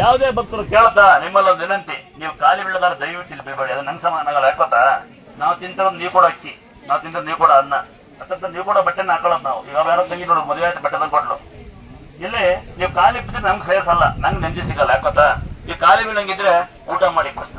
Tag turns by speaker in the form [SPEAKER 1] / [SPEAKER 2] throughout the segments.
[SPEAKER 1] ಯಾವುದೇ ಭಕ್ತರು ಕೇಳ್ತಾ ನಿಮ್ಮಲ್ಲೊಂದು ವಿನಂತಿ, ನೀವು ಖಾಲಿ ಬೀಳದಾರ ದಯವಿಟ್ಟು ಇಲ್ಲಿ ಬೀಳ್ಬೇಡಿ, ಅದು ನನ್ನ ಸಮಾನ ಆಗಲ್ಲ ಯಾಕೋತಾ ನಾವು ತಿಂತಿರೋದು ನೀವು ಕೂಡ ಅಕ್ಕಿ, ನಾವು ತಿಂತ ನೀವು ಕೂಡ ಅನ್ನ. ಅತ್ತಂತ ನೀವು ಕೂಡ ಬಟ್ಟೆನ ಹಾಕೊಳ್ಳೋದು ನಾವು. ಇವಾಗ ಯಾರೋ ತಂಗಿ ನೋಡು, ಮದುವೆ ಆಯ್ತು ಬಟ್ಟೆ ತಂದು ಕೊಟ್ಲು. ಇಲ್ಲಿ ನೀವು ಖಾಲಿ ಬಿದ್ದರೆ ನಮ್ಗೆ ಸೇರಿಸಲ್ಲ ನಂಗೆ ನೆಮ್ಮದಿ ಸಿಗಲ್ಲ ಯಾಕೋತಾ ಈ ಖಾಲಿ ಬೀಳಂಗಿದ್ರೆ ಊಟ ಮಾಡಿ ಫಸ್ಟ್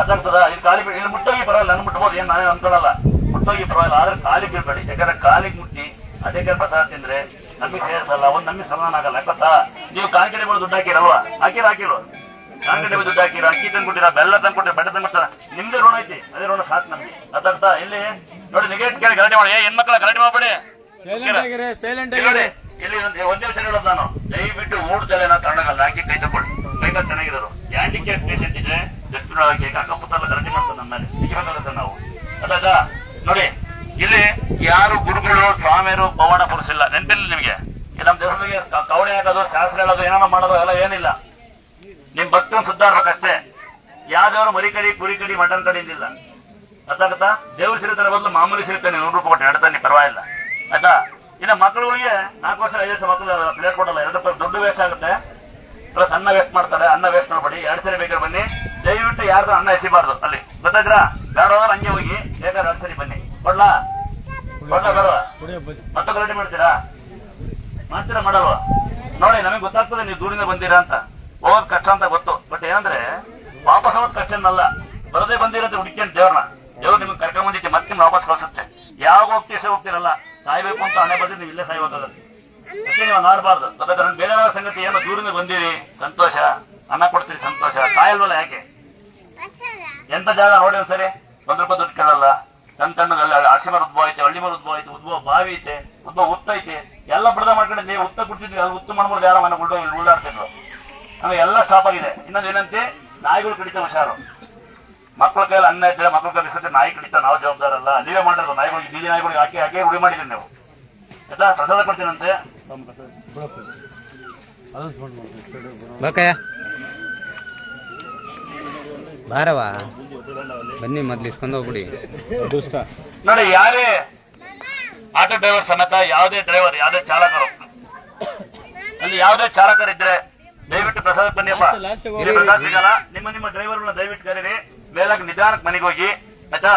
[SPEAKER 1] ಅದಾಗ್ತದ ಇಲ್ಲಿ ಖಾಲಿ ಬೀಳ್- ಇಲ್ಲಿ ಮುಟ್ಟೋಗಿ ಪರವಾಗಿಲ್ಲ, ನನ್ ಮುಟ್ಬೋದು, ಏನು ನಾನೇ ಅನ್ಕೊಳ್ಳಲ್ಲ. ಮುಟ್ಟೋಗಿ ಪರವಾಗಿಲ್ಲ, ಆದ್ರೆ ಕಾಲಿಗೆ ಬೀಳ್ಬೇಡಿ. ಯಾಕಂದ್ರೆ ಕಾಲಿಗೆ ಮುಟ್ಟಿ, ಅದೇ ಪ್ರಸಾದ ತಿಂದ್ರೆ ನಮಗೆ ಸೇರಿಸಲ್ಲ ಒಂದ್ ನಮಗೆ ಸಮಾನ ಆಗಲ್ಲ. ಗೊತ್ತಾ? ನೀವು ಕಾಂಕಡೆಗಳು ದುಡ್ಡು ಹಾಕಿರಲ್ವಾ? ಹಾಕಿರ ಹಾಕಿರು. ಕಾಂಕಡೆ ದುಡ್ಡು ಹಾಕಿರ ಅಕ್ಕಿ ತಂದ್ಕೊಟ್ಟಿರ ಬೆಲ್ಲ ತಂದ್ಕೊಟ್ಟಿರ ಬೆಟ್ಟ ತಂದ್ಕೊಟ್ಟಾರ ನಿಮ್ದೇ ಋಣ ಐತಿ. ಅದೇ ಋಣ ಸಾಕು ನಮ್ಗೆ. ಅದರ್ಥ ಇಲ್ಲಿ ನೋಡಿ ನೆಗೆಟ್ ಕೇಳಿ ಗಲಾಟೆ ಮಾಡಿ. ಏ ಮಕ್ಕಳ ಗಲಾಟೆ ಮಾಡ್ಬೇಡಿ. ಇಲ್ಲಿ ನೋಡಿ ಇಲ್ಲಿ ಒಂದೇ ವಿಷಯ ಹೇಳೋದು ನಾನು. ದಯವಿಟ್ಟು ಊಟದಲ್ಲಿ ನಾವು ತಗೊಂಡಾಗಲ್ಲ ಹಾಕಿ ಕೈ ತಗೊಳ್ಳಿ ಕೈಕಾಲು ಚೆನ್ನಾಗಿರೋರು. ಹ್ಯಾಂಡಿಕ್ಯಾಪ್ ಪೇಷಂಟ್ ಇದೆ ಅಕ್ಕಪಕ್ಕ ಎಲ್ಲ ಗಲಾಟೆ ಮಾಡ್ತಾರೆ ನಮ್ಮ ಮೇಲೆ ಸಿಗಬೇಕಾಗುತ್ತೆ ನಾವು. ಅದಾದ ನೋಡಿ ಇಲ್ಲಿ ಯಾರು ಗುರುಗಳು ಸ್ವಾಮಿಯರು ಪವಾಡ ಪುರುಷಿಲ್ಲ ನೆನಪಿಲ್ಲ ನಿಮಗೆ ಈ ನಮ್ಮ ದೇಶದಲ್ಲಿ ಕವಡೆ ಹಾಕೋದು ಶಾಸ್ತ್ರ ಹೇಳೋದು ಏನಾರ ಮಾಡೋದು ಎಲ್ಲ ಏನಿಲ್ಲ. ನಿಮ್ ಭಕ್ತನ ಸುದ್ದಾಡ್ಬೇಕಷ್ಟೇ. ಯಾವ್ದಾದ್ರು ಮರಿ ಕಡಿ ಕುರಿ ಕಡಿ ಮಟನ್ ಕಡಿ ಇಂದಿಲ್ಲ ಅರ್ಥಾಗತ್ತಾ? ದೇವ್ರ ಸಿರಿತಾನೆ ಬದಲು ಮಾಮೂಲಿ ಸಿರಿತಾನೆ ನೂರು ರೂಪಾಯಿ ಕೊಟ್ಟು ಹೇಳ್ತಾನೆ ಪರವಾಗಿಲ್ಲ. ಆಯ್ತಾ? ಇನ್ನು ಮಕ್ಕಳುಗಳಿಗೆ ನಾಲ್ಕು ವರ್ಷ ಐದು ವರ್ಷ ಮಕ್ಕಳು ಪ್ಲೇಟ್ ಕೊಡಲ್ಲ ಎರಡು ರೂಪಾಯಿ ದುಡ್ಡು ವೇಸ್ಟ್ ಆಗುತ್ತೆ. ಪ್ಲಸ್ ಅನ್ನ ವೇಸ್ಟ್ ಮಾಡ್ತಾರೆ ಅನ್ನ ವೇಸ್ಟ್ ಮಾಡಬೇಡಿ. ಎರಡು ಸರಿ ಬೇಕಾದ್ರೆ ಬನ್ನಿ. ದಯವಿಟ್ಟು ಯಾರು ಅನ್ನ ಎಸಿಬಾರ್ದು ಅಲ್ಲಿ. ಗೊತ್ತಾಯ್ತಾ? ಬೇಡವಾದ್ರೆ ಹಂಗೆ ಹೋಗಿ ಬೇಕಾದ್ರೆ ಎರಡು ಸರಿ ಬನ್ನಿ. ಕೊಡ್ಲಾ? ಕೊಡ್ಲಾ ಬೇಡವಾ? ಮತ್ತೆ ಗಲಾಟೆ ಮಾಡ್ತೀರಾ? ಮಾಡ್ತೀರಾ ಮಾಡಲ್ವಾ? ನೋಡಿ, ನಮಗೆ ಗೊತ್ತಾಗ್ತದೆ ನೀವು ದೂರಿಂದ ಬಂದೀರಾ ಅಂತ. ಹೋಗೋದ್ ಕಷ್ಟ ಅಂತ ಗೊತ್ತು. ಬಟ್ ಏನಂದ್ರೆ, ವಾಪಸ್ ಹೋಗೋದ್ ಕಷ್ಟ ಏನಲ್ಲ ಬರದೇ ಬಂದಿರೋದು ಹುಡುಕ್ಯಂತ ದೇವ್ರನ್ನ. ದೇವ್ರು ನಿಮ್ಗೆ ಕರ್ಕೊಂಡ್ ಬಂದಿದ್ದೆ, ಮತ್ತೆ ನಿಮ್ಗೆ ವಾಪಸ್ ಕಳ್ಸುತ್ತೆ. ಯಾವಾಗ ಹೋಗ್ತೀವಿ ಹೋಗ್ತಿರಲ್ಲ. ಸಾಯ್ಬೇಕು ಅಂತ ಹಣೆ ಬಂದ್ರೆ ನೀವು ಇಲ್ಲೇ ಸಾಯ್ಬೋದಲ್ಲ ಅದಕ್ಕೆ. ನೀವು ಮಾಡಬಾರ್ದು ಅದಕ್ಕೆ ಬೇರೆ ಸಂಗತಿ ಏನೋ ದೂರಿಂದ ಬಂದಿರಿ, ಸಂತೋಷ? ಅನ್ನ ಕೊಡ್ತೀರಿ, ಸಂತೋಷ? ಕಾಯಲ್ವಲ್ಲ ಯಾಕೆ? ಎಂತ ಜಾಗ ನೋಡಿ ಒಂದ್ಸರಿ. ಒಂದ್ ರೂಪಾಯಿ ದುಡ್ಡು ಕೇಳಲ್ಲ. ಸಣ್ಣ ಸಣ್ಣದಲ್ಲಿ ಅರಸಿ ಮರ ಉದ್ಭವ ಐತೆ ಹಳ್ಳಿ ಮರ ಉದ್ಭವ ಐತೆ, ಉದ್ಭವ ಬಾವಿ ಐತೆ, ಉದ್ಭವ ಉತ್ತ ಐತೆ. ಎಲ್ಲ ಬಡದ ಮಾಡ್ಕೊಂಡು ನೀವು ಉತ್ತ ಕೊಡ್ತಿದ್ವಿ ಅದು ಉತ್ತ ಮಾಡ್ಬೋದು ಯಾರೋ? ಮನೆ ಗುಡ್ಡ ಇಲ್ಲಿ ಉಳ್ಳಾಡ್ತಿದ್ರು ನಮಗೆ ಎಲ್ಲ ಸ್ಟಾಪ್ ಆಗಿದೆ. ಇನ್ನೊಂದು ಏನಂತೆ? ನಾಯಿಗಳು ಕಡಿತ ಹುಷಾರು. ಮಕ್ಕಳ ಕೈಯಲ್ಲಿ ಅನ್ನ ಇದ್ದ ಮಕ್ಕಳ ಕೈ ಬಿಸಿದ್ರೆ ನಾಯಿ ಕಡಿತ ನಾವು ಜವಾಬ್ದಾರಲ್ಲ ನೀವೇ ಮಾಡಿರೋದು ನಾಯಿಗಳಿಗೆ ಬೀದಿ ನಾಯಿಗಳಿಗೆ ಹಾಕಿ ಹಾಕಿ ರೂಢಿ ಮಾಡಿದ್ರಿ ನೀವು? ಆಯ್ತಾ? ಪ್ರಸಾದ ಕೊಡ್ತೀನಂತೆ?
[SPEAKER 2] ಬಾರವಾ ಬನ್ನಿ ಮೊದ್ಲು ಇಸ್ಕೊಂಡು ಹೋಗ್ಬಿಡಿ.
[SPEAKER 1] ನೋಡಿ ಯಾರೇ ಆಟೋ ಡ್ರೈವರ್ ಸಮೇತ ಯಾವುದೇ ಡ್ರೈವರ್ ಯಾವುದೇ ಚಾಲಕರು. ಅಲ್ಲಿ ಯಾವುದೇ ಚಾಲಕರಿದ್ರೆ ದಯವಿಟ್ಟು ಪ್ರಸಾದ ಬನ್ನಿಯಪ್ಪ ಇಲ್ಲಿ ಪ್ರಸಾದ ಸಿಗಲ್ಲ. ನಿಮ್ಮ ನಿಮ್ಮ ಡ್ರೈವರ್ಗಳನ್ನ ದಯವಿಟ್ಟು ಕರೀರಿ. ಮೇಲಾಗಿ ನಿಧಾನಕ್ಕೆ ಮನೆಗೆ ಹೋಗಿ. ಆಯ್ತಾ?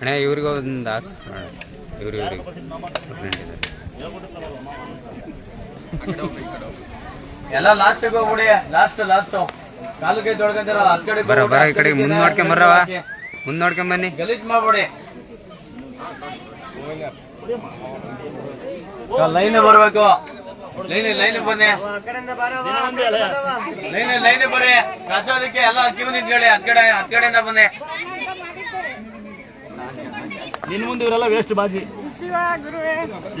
[SPEAKER 2] ಅಣ್ಣ ಇವ್ರಿಗೆ ಒಂದು ಹಾಕ್ಸ್ಕೊಣ ಇವ್ರು ಇವ್ರಿಗೆ.
[SPEAKER 3] ಎಲ್ಲ ಲಾಸ್ಟ್ ಹೋಗ್ಬಿಡಿ. ಲಾಸ್ಟ್ ಲಾಸ್ಟ್ ಕಾಲು ಕೈ ತೊಳ್ಕೊಂತಾರ ಹತ್ ಕಡೆ
[SPEAKER 2] ಬರ ಬರ ಈ ಮುಂದ್ ಬರ್ರವಾ ಮುಂದ್ ನೋಡ್ಕೊಂಡ್ ಬನ್ನಿ.
[SPEAKER 3] ಗಲೀಜ್ ಮಾಡ್ಬಿಡಿ. ಲೈನ್ ಬರ್ಬೇಕು. ಲೈನ್ ಲೈನ್ ಬನ್ನಿ. ಲೈನ್ ಲೈನ್ ಬರ್ರಿ ಪ್ರಸಾದಕ್ಕೆ ಎಲ್ಲ ಕ್ಯೂ ನಿಂತ್ಕೊಳ್ಳಿ. ಹತ್ ಕಡೆ ಹತ್ ಬನ್ನಿ.
[SPEAKER 1] ನಿನ್ ಮುಂದೆ ಇವರೆಲ್ಲ ವೇಸ್ಟ್ ಬಾಜಿ.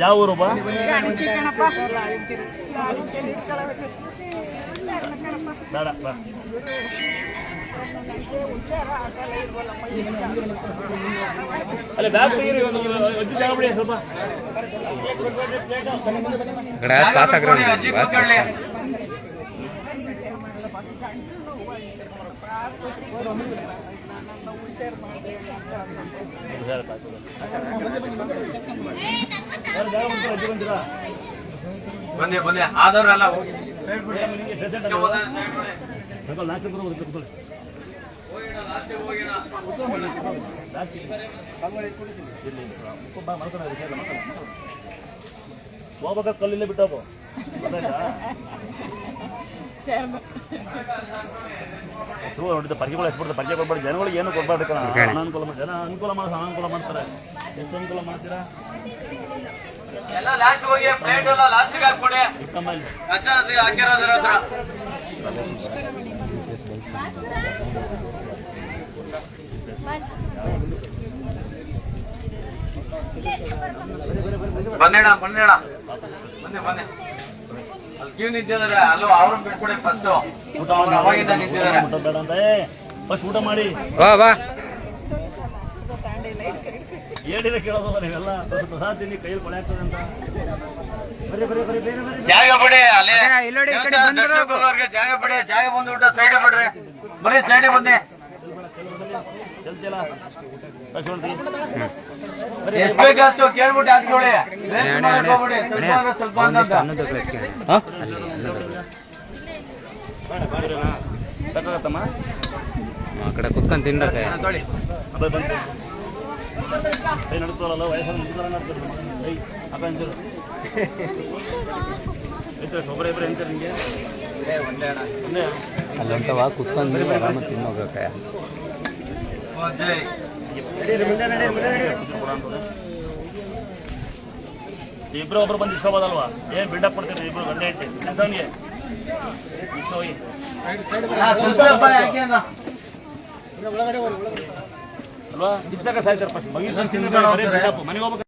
[SPEAKER 1] ಯಾವ ಊರು ಬೇಡ, ಬಾ. ಅಲ್ಲ ಬ್ಯಾಗ್ ತೆಗೀರಿ ಒಂದು ಅಜ್ಜಿ ಜಾಗ ಬಿಡಿ ಸ್ವಲ್ಪ.
[SPEAKER 2] ಕಡೆ ಪಾಸ್ ಆಗ್ರಿ
[SPEAKER 3] ಬನ್ನಿ ಬನ್ನಿ ಆದವ್ರೆಲ್ಲ ಹೋಗಿ.
[SPEAKER 1] ನಾಲ್ಕು ರೂಪಾಯಿ ಬರುತ್ತೆ ಕಲ್ಲಿಲ್ಲ ಬಿಟ್ಟೋಗು ಶೂ ನೋಡಿದ ಪರಿಚಯಗಳು ಎಸ್ಬಿಡ್ತಾರೆ ಪರಿಚಯ ಕೊಡ್ಬಾರ್ದು ಜನಗಳಿಗೆ ಏನು ಕೊಡ್ಬಾರ್ದು. ಅನಾನುಕೂಲ ಮಾಡಿ ಜನ ಅನುಕೂಲ ಮಾಡಿ ಅನಾನುಕೂಲ ಮಾಡ್ತಾರೆ ಎಷ್ಟು ಅನುಕೂಲ ಮಾಡ್ತೀರಾ
[SPEAKER 3] ಹೋಗಿ ಪ್ಲೇಟ್ ಎಲ್ಲ ಲಾಸ್ಟಿಗೆ ಹಾಕ್ಬಿಡಿ
[SPEAKER 1] ಇಕ್ಕಮ್ಮ ಇಲ್ಲಿ
[SPEAKER 3] ಹತ್ರ ಹತ್ರ ಹಾಕಿರೋದ್ರ ಹತ್ರ ಬನ್ನಿಣ ಬನ್ನಿಣ ಬನ್ನಿ ಬನ್ನಿ ಅಲ್ಲಿ ಕ್ಯೂ ನಿಂತಿದ್ದಾರೆ ಅಲ್ಲೂ ಅವ್ರನ್ನ ಬಿಟ್ಕೊಡಿ ಫಸ್ಟ್
[SPEAKER 1] ಊಟ
[SPEAKER 3] ಅವ್ರು ಅವಾಗಿಂದ ನಿಂತಿದ್ದಾರೆ.
[SPEAKER 1] ಊಟ ಫಸ್ಟ್ ಊಟ ಮಾಡಿ.
[SPEAKER 2] ಬಾ ಬಾ.
[SPEAKER 1] ಹೇಳಿದ್ರೆ ಕೇಳೋದಲ್ಲ ನೀವೆಲ್ಲ ಪ್ರಸಾದ ತಿನ್ನಿ ಕೈಯಲ್ಲಿ ಕೊಳೆ ಆಗ್ತದೆ ಅಂತ. ಬೇರೆ
[SPEAKER 3] ಜಾಗ ಬಿಡಿ ಅಲ್ಲಿ.
[SPEAKER 2] ಇಲ್ಲಿ ನೋಡಿ, ಈ ಕಡೆ ಬಂದ್ರು.
[SPEAKER 3] ಜಾಗ ಬಿಡಿ ಜಾಗ ಬಂದ್ಬಿಟ್ಟು ಸೈಡ್ ಬಿಡ್ರಿ. ಬನ್ನಿ ಸೈಡ್ ಬನ್ನಿ.
[SPEAKER 1] ಚಲ್ತಿಯಲ್ಲ?
[SPEAKER 3] ಎಷ್ಟ್ ಬೇಕಷ್ಟು ಕೇಳ್ಬಿಟ್ಟು ಹಾಕ್ಸೋಳಿ ಸ್ವಲ್ಪ
[SPEAKER 2] ಆ ಕಡೆ ಕುತ್ಕೊಂಡು ತಿನ್ರಕ್ಕೆ
[SPEAKER 3] ತೊಳಿ.
[SPEAKER 1] ಅಬ್ಬಾ ಬಂತು. ಕೈ ನಡ್ಕೊಳ್ಳಲ್ಲ ವಯಸ್ಸಲ್ಲಿ ಮುಗಿದ್ರೆ ನಡ್ಕೊಂಡು ಕೈ ಅಪ್ಪ ಅಂಜರು ಆಯ್ತು ಒಬ್ಬರೇ ಇಬ್ಬರು ಎಂತಾರೆ ನಿಮಗೆ
[SPEAKER 3] ಅಣ್ಣ.
[SPEAKER 1] ಒಂದೇ
[SPEAKER 2] ಅಲ್ಲಂತವ ಕುತ್ಕೊಂಡು ಆರಾಮ ತಿನ್ನೋಗಕ್ಕೆ.
[SPEAKER 3] ಓ, ಜೈ.
[SPEAKER 1] ಇಬ್ರು ಒಬ್ರು ಬಂದು ಇಸ್ಕೋಬೋದಲ್ವಾ? ಏನ್ ಬಿಲ್ಡಪ್ ಕೊಡ್ತೀರಿ? ಇಬ್ರು ಗಂಡೆ ಕೆಲಸವನಿಗೆ
[SPEAKER 3] ಅಣ್ಣ.
[SPEAKER 1] ಅಲ್ವಾ? ಇದ್ದಾಗ ಸಾಯ್ತಾರೆ ಫಸ್ಟ್ ಮಗಿ. ಮನೆಗೆ ಹೋಗ್ಬೇಕು.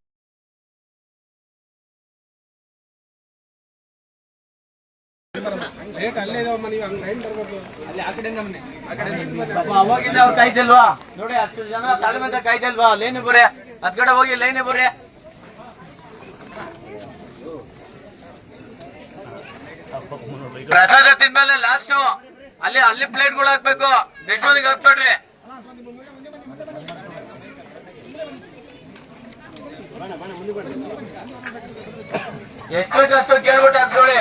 [SPEAKER 3] ಪಾಪ ಅವಾಗಿಂದ ಅವ್ರು ಕಾಯ್ತಿಲ್ವಾ ನೋಡಿ ಹತ್ತು ಜನ ಕಾಯ್ತಿಲ್ವಾ ಲೈನ್ ಬೋರೆ. ಹೋಗಿ ಲೈನ್ ಬರೇ. ಪ್ರಸಾದ ತಿಂದ್ಮೇಲೆ ಲಾಸ್ಟ್ ಅಲ್ಲಿ ಅಲ್ಲಿ ಪ್ಲೇಟ್ಗಳು ಹಾಕ್ಬೇಕು. ನೆಕ್ಸ್ಟ್ ಹಾಕ್ಬೇಡ್ರಿ. ಎಷ್ಟು ಕಷ್ಟ ಕೇಳ್ಬಿಟ್ಟು ಹಾಕ್ಕೊಳ್ಳಿ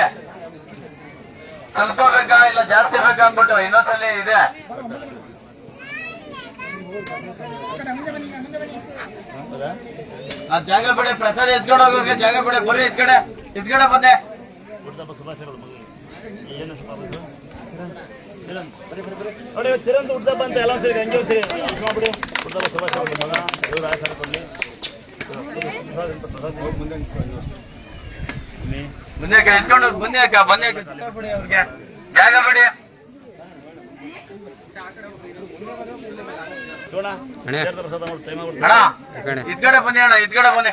[SPEAKER 3] ಸ್ವಲ್ಪ ಬೇಕಾ ಇಲ್ಲ ಜಾಸ್ತಿ ಬೇಕಾ ಅಂದ್ಬಿಟ್ಟು ಇನ್ನೊಂದ್ಸಲಿ ಇದೆ. ಆ ಜಾಗ ಬಿಡಿ ಪ್ರಸಾದ ಎತ್ಕೊಂಡು ಹೋಗೋರ್ಗೆ ಜಾಗ ಬಿಡಿ ಬರ್ರಿ ಇದ್ಕಡೆ ಇದ್ಕಡೆ ಇದ್ ಕಡೆ ಬಂದೆ.
[SPEAKER 1] ನೋಡಿ ಚಿರಂತ್ ಅಂತ ಎಲ್ಲ ಹಂಗೆ ಇವ್ರು ಆಯ್ತು? ಪ್ರಸಾದ ಹೋಗಿ ಮುಂದೆ. ಬನ್ನಿ.
[SPEAKER 3] ಮುಂದೆ ಅಕ್ಕ ಬಂದೆ ಬನ್ನಿ ಜಾಗ ಬಿಡಿ ಅವ್ರಿಗೆ ಬಿಡಿ
[SPEAKER 1] ನೋಡ
[SPEAKER 2] ಅಣ್ಣ.
[SPEAKER 3] ಇದ್ಗಡೆ ಬನ್ನಿ